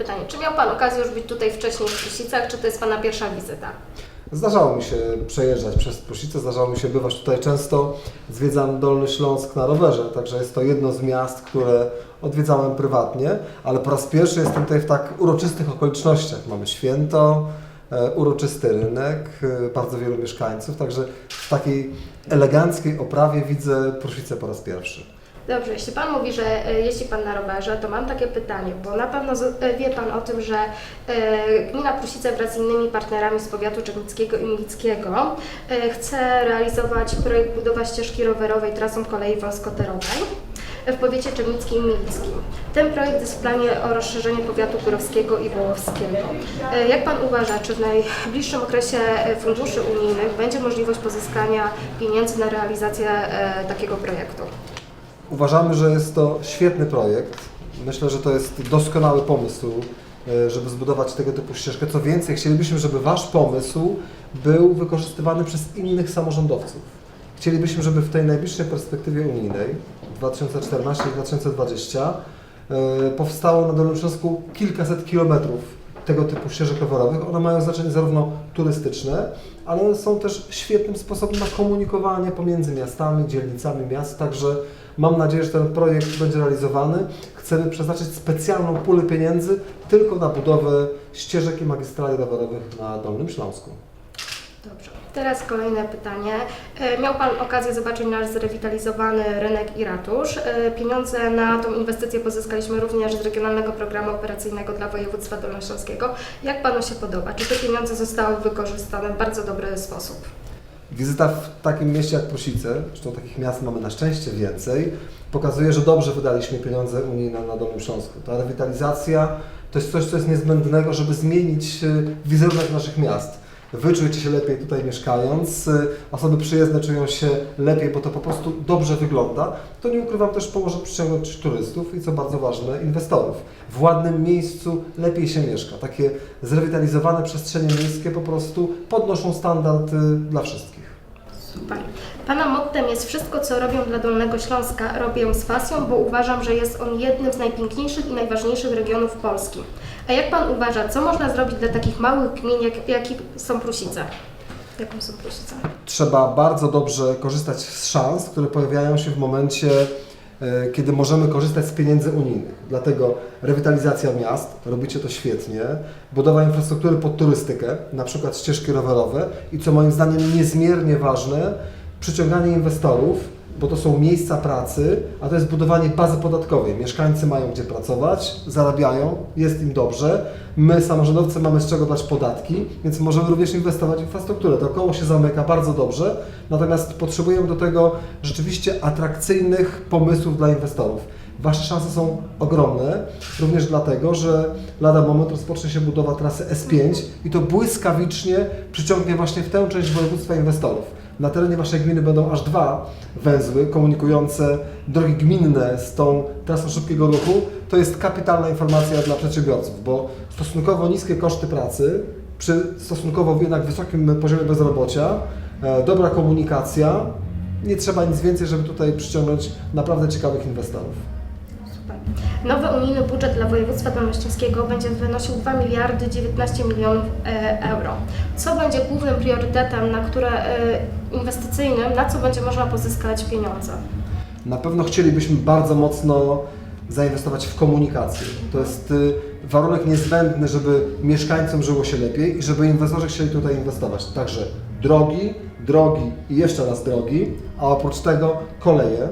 pytanie. Czy miał Pan okazję już być tutaj wcześniej w Krysicach, czy to jest Pana pierwsza wizyta? Zdarzało mi się przejeżdżać przez Prusicę, zdarzało mi się bywać tutaj często. Zwiedzam Dolny Śląsk na rowerze, także jest to jedno z miast, które odwiedzałem prywatnie, ale po raz pierwszy jestem tutaj w tak uroczystych okolicznościach. Mamy święto, e, uroczysty rynek, e, bardzo wielu mieszkańców, także w takiej eleganckiej oprawie widzę Pruszicę po raz pierwszy. Dobrze, jeśli Pan mówi, że e, jeździ Pan na rowerze, to mam takie pytanie, bo na pewno e, wie Pan o tym, że e, Gmina Prusice wraz z innymi partnerami z powiatu czernickiego i milickiego chce realizować projekt budowa ścieżki rowerowej trasą kolei wąskoterowej w powiecie czernickim i milickim. Ten projekt jest w planie o rozszerzenie powiatu kurowskiego i wołowskiego. Jak Pan uważa, czy w najbliższym okresie funduszy unijnych będzie możliwość pozyskania pieniędzy na realizację takiego projektu? Uważamy, że jest to świetny projekt. Myślę, że to jest doskonały pomysł, e, żeby zbudować tego typu ścieżkę. Co więcej, chcielibyśmy, żeby Wasz pomysł był wykorzystywany przez innych samorządowców. Chcielibyśmy, żeby w tej najbliższej perspektywie unijnej 2014-2020 e, powstało na Dolnym Śląsku kilkaset kilometrów tego typu ścieżek rowerowych. One mają znaczenie zarówno turystyczne, ale są też świetnym sposobem na komunikowanie pomiędzy miastami, dzielnicami miast, także mam nadzieję, że ten projekt będzie realizowany. Chcemy przeznaczyć specjalną pulę pieniędzy tylko na budowę ścieżek i magistrali rowerowych na Dolnym Śląsku. Dobrze. Teraz kolejne pytanie. E, Miał Pan okazję zobaczyć nasz zrewitalizowany rynek i ratusz. E, Pieniądze na tą inwestycję pozyskaliśmy również z Regionalnego Programu Operacyjnego dla Województwa Dolnośląskiego. Jak Panu się podoba? Czy te pieniądze zostały wykorzystane w bardzo dobry sposób? Wizyta w takim mieście jak Prosice, zresztą takich miast mamy na szczęście więcej, pokazuje, że dobrze wydaliśmy pieniądze unijne na Dolnym Śląsku. Ta rewitalizacja to jest coś, co jest niezbędnego, żeby zmienić e, wizerunek naszych miast. Wy czujecie się lepiej tutaj mieszkając, e, osoby przyjezdne czują się lepiej, bo to po prostu dobrze wygląda. To nie ukrywam też pomoże przyciągnąć turystów i co bardzo ważne, inwestorów. W ładnym miejscu lepiej się mieszka. Takie zrewitalizowane przestrzenie miejskie po prostu podnoszą standard e, dla wszystkich. Super. Pana mottem jest wszystko, co robią dla Dolnego Śląska, robię z pasją, bo uważam, że jest on jednym z najpiękniejszych i najważniejszych regionów Polski. A jak Pan uważa, co można zrobić dla takich małych gmin, jak, jakich są Prusice? Jaką są Prusice? trzeba bardzo dobrze korzystać z szans, które pojawiają się w momencie, kiedy możemy korzystać z pieniędzy unijnych. Dlatego rewitalizacja miast, robicie to świetnie, budowa infrastruktury pod turystykę, na przykład ścieżki rowerowe i co moim zdaniem niezmiernie ważne, przyciąganie inwestorów, bo to są miejsca pracy, a to jest budowanie bazy podatkowej. Mieszkańcy mają gdzie pracować, zarabiają, jest im dobrze. My, samorządowcy, mamy z czego brać podatki, więc możemy również inwestować w infrastrukturę. To koło się zamyka bardzo dobrze, natomiast potrzebujemy do tego rzeczywiście atrakcyjnych pomysłów dla inwestorów. Wasze szanse są ogromne, również dlatego, że lada moment rozpocznie się budowa trasy S5 i to błyskawicznie przyciągnie właśnie w tę część województwa inwestorów. Na terenie Waszej gminy będą aż dwa węzły komunikujące drogi gminne z tą trasą szybkiego ruchu. To jest kapitalna informacja dla przedsiębiorców, bo stosunkowo niskie koszty pracy przy stosunkowo jednak wysokim poziomie bezrobocia, e, dobra komunikacja, nie trzeba nic więcej, żeby tutaj przyciągnąć naprawdę ciekawych inwestorów. Nowy unijny budżet dla województwa dolnośląskiego będzie wynosił 2 miliardy 19 milionów e, euro. Co będzie głównym priorytetem, na które e, inwestycyjnym, na co będzie można pozyskać pieniądze? Na pewno chcielibyśmy bardzo mocno zainwestować w komunikację. To jest y, warunek niezbędny, żeby mieszkańcom żyło się lepiej i żeby inwestorzy chcieli tutaj inwestować. Także drogi, drogi i jeszcze raz drogi, a oprócz tego koleje.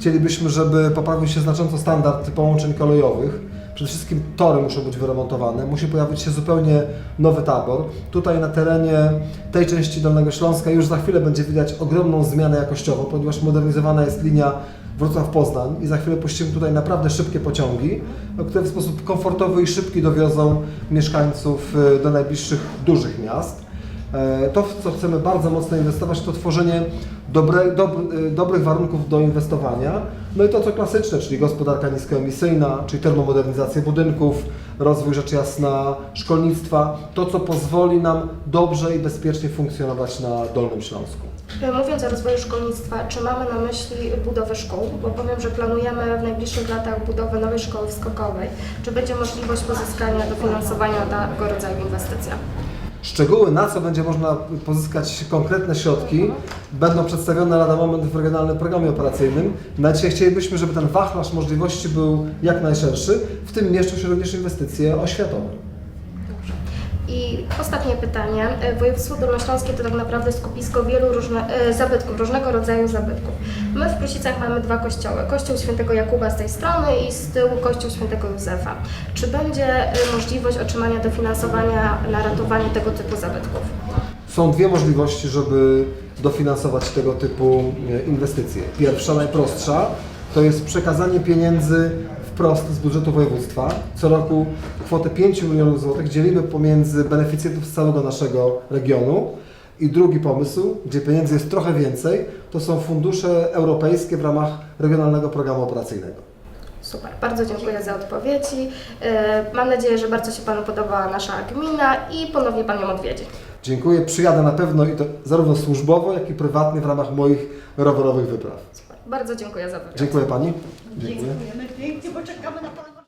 Chcielibyśmy, żeby poprawił się znacząco standard połączeń kolejowych. Przede wszystkim tory muszą być wyremontowane, musi pojawić się zupełnie nowy tabor. Tutaj na terenie tej części Dolnego Śląska już za chwilę będzie widać ogromną zmianę jakościową, ponieważ modernizowana jest linia Wrocław-Poznań i za chwilę puścimy tutaj naprawdę szybkie pociągi, które w sposób komfortowy i szybki dowiozą mieszkańców y, do najbliższych dużych miast. E, To, w co chcemy bardzo mocno inwestować, to tworzenie dobre, dob, y, dobrych warunków do inwestowania. No i to, co klasyczne, czyli gospodarka niskoemisyjna, czyli termomodernizacja budynków, rozwój rzecz jasna szkolnictwa, to co pozwoli nam dobrze i bezpiecznie funkcjonować na Dolnym Śląsku. E, Mówiąc o rozwoju szkolnictwa, czy mamy na myśli budowę szkół? Bo powiem, że planujemy w najbliższych latach budowę nowej szkoły skokowej. Czy będzie możliwość pozyskania dofinansowania na tego rodzaju inwestycja? Szczegóły, na co będzie można pozyskać konkretne środki, będą przedstawione lada moment w Regionalnym Programie Operacyjnym. Na dzisiaj chcielibyśmy, żeby ten wachlarz możliwości był jak najszerszy, w tym mieszczą się również inwestycje oświatowe. I ostatnie pytanie. E, Województwo Dolnośląskie to tak naprawdę skupisko wielu różne, e, zabytków, różnego rodzaju zabytków. My w Prusicach mamy dwa kościoły. Kościół Świętego Jakuba z tej strony i z tyłu Kościół Świętego Józefa. Czy będzie e, możliwość otrzymania dofinansowania na ratowanie tego typu zabytków? Są dwie możliwości, żeby dofinansować tego typu inwestycje. Pierwsza, najprostsza, to jest przekazanie pieniędzy wprost z budżetu województwa. Co roku kwotę 5 milionów złotych dzielimy pomiędzy beneficjentów z całego naszego regionu. I drugi pomysł, gdzie pieniędzy jest trochę więcej, to są fundusze europejskie w ramach Regionalnego Programu Operacyjnego. Super, bardzo dziękuję za odpowiedzi. E, Mam nadzieję, że bardzo się Panu podobała nasza gmina i ponownie Pan ją odwiedzi. Dziękuję, przyjadę na pewno i to zarówno służbowo, jak i prywatnie w ramach moich rowerowych wypraw. Bardzo dziękuję za wywiad. Dziękuję Pani. Dziękujemy pięknie, bo czekamy na Pana.